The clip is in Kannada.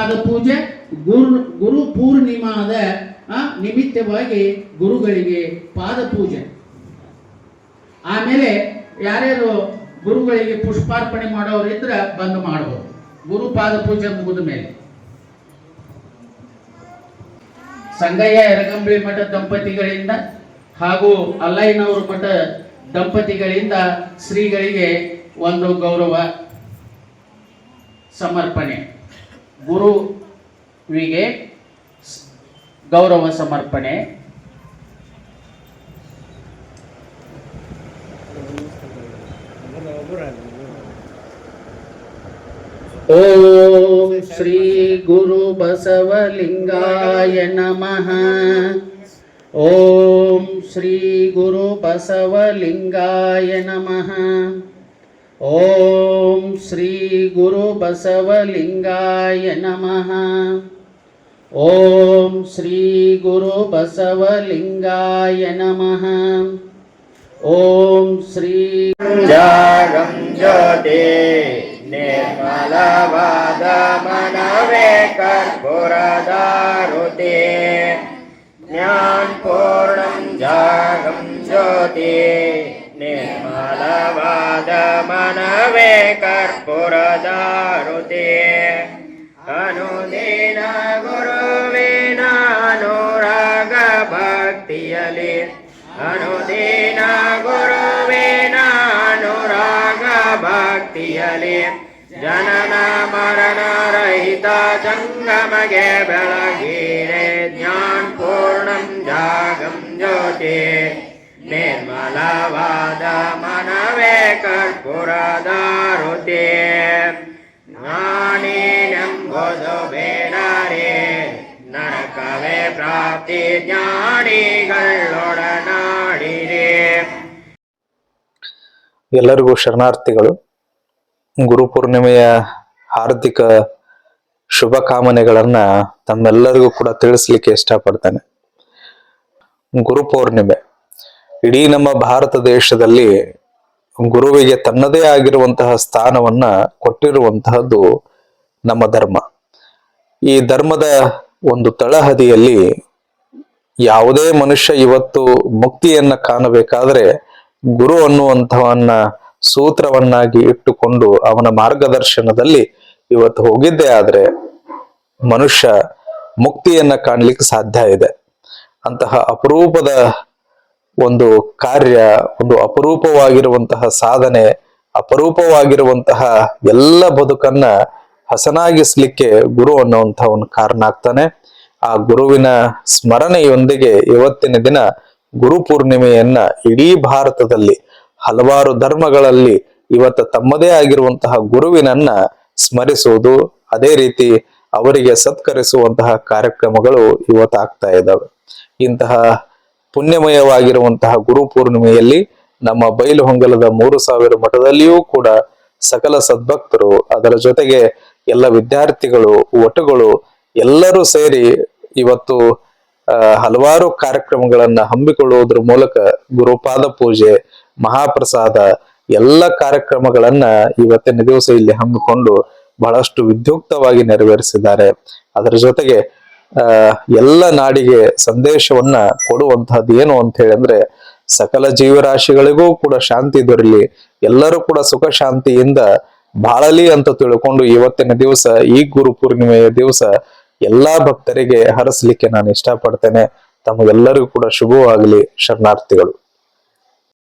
ಪಾದ ಪೂಜೆ, ಗುರು ಗುರು ಪೂರ್ಣಿಮಾದ ನಿಮಿತ್ತವಾಗಿ ಗುರುಗಳಿಗೆ ಪಾದ ಪೂಜೆ. ಆಮೇಲೆ ಯಾರ್ಯಾರು ಗುರುಗಳಿಗೆ ಪುಷ್ಪಾರ್ಪಣೆ ಮಾಡೋರು ಇದ್ರೆ ಬಂದು ಮಾಡಬಹುದು ಗುರು ಪಾದ ಪೂಜೆ ಮುಗಿದ ಮೇಲೆ. ಸಂಗಯ್ಯ ಯರಗಂಬಳಿ ಮಠ ದಂಪತಿಗಳಿಂದ ಹಾಗೂ ಅಲ್ಲಯ್ಯನವರು ಮಠ ದಂಪತಿಗಳಿಂದ ಶ್ರೀಗಳಿಗೆ ಒಂದು ಗೌರವ ಸಮರ್ಪಣೆ. ಗುರುವಿಗೆ ಗೌರವ ಸಮರ್ಪಣೆ. ಓಂ ಶ್ರೀ ಗುರು ಬಸವಲಿಂಗಾಯ ನಮಃ. ಓಂ ಶ್ರೀ ಗುರು ಬಸವಲಿಂಗಾಯ ನಮಃ. ॐ श्रीगुरुबसवलिङ्गाय नमः। ॐ श्रीगुरुबसवलिङ्गाय नमः। ॐ श्री श्रीगुरुजागं निर्मलवादमनवे कर्पुरदारुते। ज्ञानपूर्णं जागं ज्योति। ನಿರ್ಮಲವಾದ ಮನವೇ ಕರ್ಪುರದಾರುತಿ ಜ್ಞಾನ್ ಪೂರ್ಣಂ ಜಾಗಂ ಜ್ಯೋತಿ ನಿರ್ಮಲವಾದ ಮನವೇ ಕರ್ಪೂರದಾರುತಿ ಅನುದಿನ ಗುರುವಿನ ಅನುರಾಗ ಭಕ್ತಿಯಲಿ ಅನುದಿನ ಗುರುವಿನ ಅನುರಾಗ ಭಕ್ತಿಯಲಿ ಜನನ ಮರಣ ರಹಿತ ಜಂಗಮಗೆ ಬೆಳಗೀರೆ ಜ್ಞಾನ ಪೂರ್ಣಂ ಜಾಗಂ ಜ್ಯೋತಿ. ನಿರ್ಮಲವಾದ ಮನವೇ ಕರ್ಪೂರದಾರುತಿ ಜ್ಞಾನಿನೆಂಬುದು ಬೇಡರೆ, ನರಕವೇ ಪ್ರಾಪ್ತಿ ಜ್ಞಾನಿಗಳೊಡನಾಡಿರಿ. ಎಲ್ಲರಿಗೂ ಶರಣಾರ್ಥಿಗಳು, ಗುರು ಪೂರ್ಣಿಮೆಯ ಹಾರ್ದಿಕ ಶುಭ ಕಾಮನೆಗಳನ್ನ ತಮ್ಮೆಲ್ಲರಿಗೂ ಕೂಡ ತಿಳಿಸ್ಲಿಕ್ಕೆ ಇಷ್ಟಪಡ್ತೇನೆ. ಗುರು ಪೂರ್ಣಿಮೆ ಇಡೀ ನಮ್ಮ ಭಾರತ ದೇಶದಲ್ಲಿ ಗುರುವಿಗೆ ತನ್ನದೇ ಆಗಿರುವಂತಹ ಸ್ಥಾನವನ್ನ ಕೊಟ್ಟಿರುವಂತಹದ್ದು ನಮ್ಮ ಧರ್ಮ. ಈ ಧರ್ಮದ ಒಂದು ತಳಹದಿಯಲ್ಲಿ ಯಾವುದೇ ಮನುಷ್ಯ ಇವತ್ತು ಮುಕ್ತಿಯನ್ನ ಕಾಣಬೇಕಾದ್ರೆ ಗುರು ಅನ್ನುವಂಥವನ್ನ ಸೂತ್ರವನ್ನಾಗಿ ಇಟ್ಟುಕೊಂಡು ಅವನ ಮಾರ್ಗದರ್ಶನದಲ್ಲಿ ಇವತ್ತು ಹೋಗಿದ್ದೆ ಆದ್ರೆ ಮನುಷ್ಯ ಮುಕ್ತಿಯನ್ನ ಕಾಣ್ಲಿಕ್ಕೆ ಸಾಧ್ಯ ಇದೆ. ಅಂತಹ ಅಪರೂಪದ ಒಂದು ಕಾರ್ಯ, ಒಂದು ಅಪರೂಪವಾಗಿರುವಂತಹ ಸಾಧನೆ, ಅಪರೂಪವಾಗಿರುವಂತಹ ಎಲ್ಲ ಬದುಕನ್ನ ಹಸನಾಗಿಸ್ಲಿಕ್ಕೆ ಗುರು ಅನ್ನುವಂತಹ ಒಂದು ಕಾರಣ ಆಗ್ತಾನೆ ಆ ಗುರುವಿನ ಸ್ಮರಣೆಯೊಂದಿಗೆ ಇವತ್ತಿನ ದಿನ ಗುರು ಪೂರ್ಣಿಮೆಯನ್ನ ಇಡೀ ಭಾರತದಲ್ಲಿ, ಹಲವಾರು ಧರ್ಮಗಳಲ್ಲಿ ಇವತ್ತು ತಮ್ಮದೇ ಆಗಿರುವಂತಹ ಗುರುವಿನನ್ನ ಸ್ಮರಿಸುವುದು, ಅದೇ ರೀತಿ ಅವರಿಗೆ ಸತ್ಕರಿಸುವಂತಹ ಕಾರ್ಯಕ್ರಮಗಳು ಇವತ್ತಾಗ್ತಾ ಇದ್ದಾವೆ. ಇಂತಹ ಪುಣ್ಯಮಯವಾಗಿರುವಂತಹ ಗುರು ಪೂರ್ಣಿಮೆಯಲ್ಲಿ ನಮ್ಮ ಬೈಲು ಹೊಂಗಲದ ಮೂರು ಸಾವಿರ ಮಠದಲ್ಲಿಯೂ ಕೂಡ ಸಕಲ ಸದ್ಭಕ್ತರು, ಅದರ ಜೊತೆಗೆ ಎಲ್ಲ ವಿದ್ಯಾರ್ಥಿಗಳು, ಒಟುಗಳು ಎಲ್ಲರೂ ಸೇರಿ ಇವತ್ತು ಹಲವಾರು ಕಾರ್ಯಕ್ರಮಗಳನ್ನ ಹಮ್ಮಿಕೊಳ್ಳುವುದರ ಮೂಲಕ ಗುರುಪಾದ ಪೂಜೆ, ಮಹಾಪ್ರಸಾದ ಎಲ್ಲ ಕಾರ್ಯಕ್ರಮಗಳನ್ನ ಇವತ್ತಿನ ದಿವಸ ಇಲ್ಲಿ ಹಮ್ಮಿಕೊಂಡು ಬಹಳಷ್ಟು ವಿದ್ಯುಕ್ತವಾಗಿ ನೆರವೇರಿಸಿದ್ದಾರೆ. ಅದರ ಜೊತೆಗೆ ಎಲ್ಲ ನಾಡಿಗೆ ಸಂದೇಶವನ್ನ ಕೊಡುವಂತಹದ್ದು ಏನು ಅಂತ ಹೇಳಿ ಅಂದ್ರೆ ಸಕಲ ಜೀವರಾಶಿಗಳಿಗೂ ಕೂಡ ಶಾಂತಿ ದೊರಲಿ. ಎಲ್ಲರೂ ಕೂಡ ಸುಖ ಶಾಂತಿಯಿಂದ ಬಾಳಲಿ ಅಂತ ತಿಳ್ಕೊಂಡು ಇವತ್ತಿನ ದಿವಸ, ಈ ಗುರು ಪೂರ್ಣಿಮೆಯ ದಿವಸ ಎಲ್ಲಾ ಭಕ್ತರಿಗೆ ಹರಸಲಿಕ್ಕೆ ನಾನು ಇಷ್ಟಪಡ್ತೇನೆ. ತಮಗೆಲ್ಲರಿಗೂ ಕೂಡ ಶುಭವಾಗಲಿ. ಶರಣಾರ್ಥಿಗಳು.